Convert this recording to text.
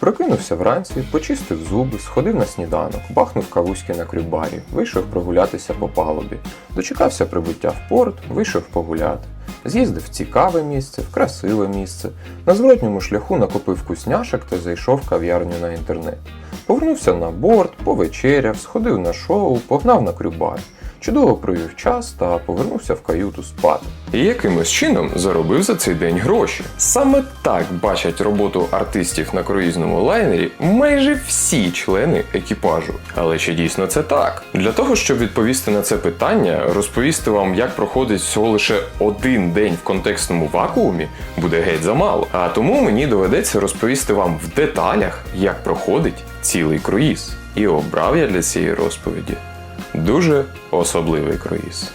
Прокинувся вранці, почистив зуби, сходив на сніданок, бахнув кавуськи на крюбарі, вийшов прогулятися по палубі, дочекався прибуття в порт, вийшов погуляти. З'їздив в цікаве місце, в красиве місце. На зворотньому шляху накопив вкусняшок та зайшов в кав'ярню на інтернет. Повернувся на борт, повечеряв, сходив на шоу, погнав на крюбар. Чудово провів час та повернувся в каюту спати. І якимось чином заробив за цей день гроші. Саме так бачать роботу артистів на круїзному лайнері майже всі члени екіпажу. Але чи дійсно це так? Для того, щоб відповісти на це питання, розповісти вам, як проходить всього лише один день в контекстному вакуумі, буде геть замало. А тому мені доведеться розповісти вам в деталях, як проходить цілий круїз. І обрав я для цієї розповіді дуже особливий круїз.